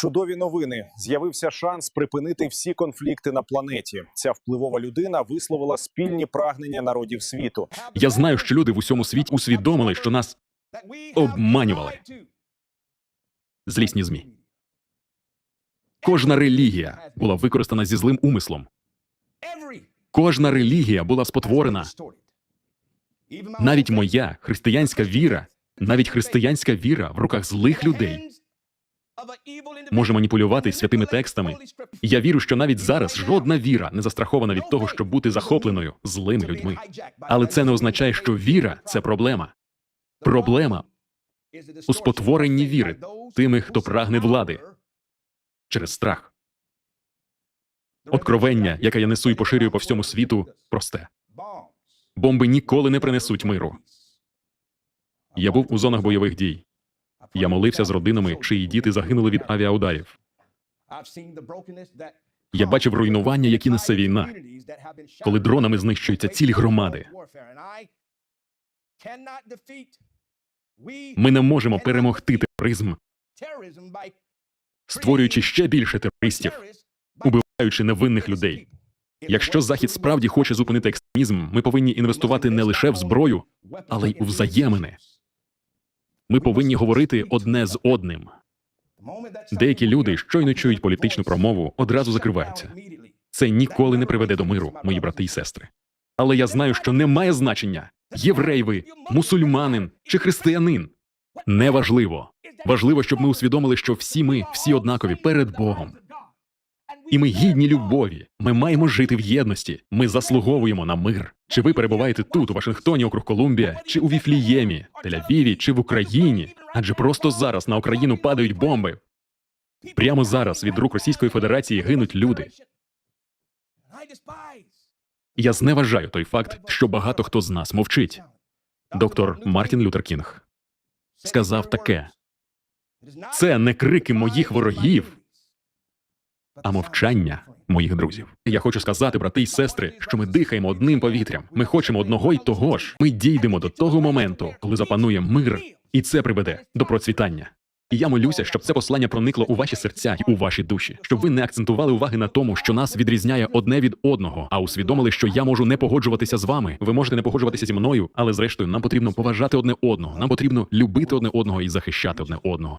Чудові новини. З'явився шанс припинити всі конфлікти на планеті. Ця впливова людина висловила спільні прагнення народів світу. Я знаю, що люди в усьому світі усвідомили, що нас обманювали. Злісні змі. Кожна релігія була використана зі злим умислом. Кожна релігія була спотворена. Навіть моя християнська віра, навіть християнська віра в руках злих людей може маніпулювати святими текстами. Я вірю, що навіть зараз жодна віра не застрахована від того, щоб бути захопленою злими людьми. Але це не означає, що віра це проблема. Проблема у спотворенні віри тими, хто прагне влади через страх. Откровення, яке я несу і поширюю по всьому світу, просте. Бомби ніколи не принесуть миру. Я був у зонах бойових дій. Я молився з родинами, чиї діти загинули від авіаударів. Я бачив руйнування, які несе війна, коли дронами знищуються цілі громади. Ми не можемо перемогти тероризм, створюючи ще більше терористів, убиваючи невинних людей. Якщо Захід справді хоче зупинити екстремізм, ми повинні інвестувати не лише в зброю, але й у взаємини. Ми повинні говорити одне з одним. Деякі люди щойно чують політичну промову, одразу закриваються. Це ніколи не приведе до миру, мої брати і сестри. Але я знаю, що не має значення єврей ви, мусульманин чи християнин. Неважливо. Важливо, щоб ми усвідомили, що всі ми всі однакові перед Богом. І ми гідні любові. Ми маємо жити в єдності. Ми заслуговуємо на мир. Чи ви перебуваєте тут, у Вашингтоні, округ Колумбія, чи у Віфліємі, Тель-Авіві, чи в Україні? Адже просто зараз на Україну падають бомби. Прямо зараз від рук Російської Федерації гинуть люди. Я зневажаю той факт, що багато хто з нас мовчить. Доктор Мартін Лютер Кінг сказав таке: це не крики моїх ворогів, а мовчання моїх друзів. Я хочу сказати, брати й сестри, що ми дихаємо одним повітрям. Ми хочемо одного й того ж. Ми дійдемо до того моменту, коли запанує мир, і це приведе до процвітання. І я молюся, щоб це послання проникло у ваші серця й у ваші душі, щоб ви не акцентували уваги на тому, що нас відрізняє одне від одного, а усвідомили, що я можу не погоджуватися з вами. Ви можете не погоджуватися зі мною, але зрештою нам потрібно поважати одне одного. Нам потрібно любити одне одного і захищати одне одного.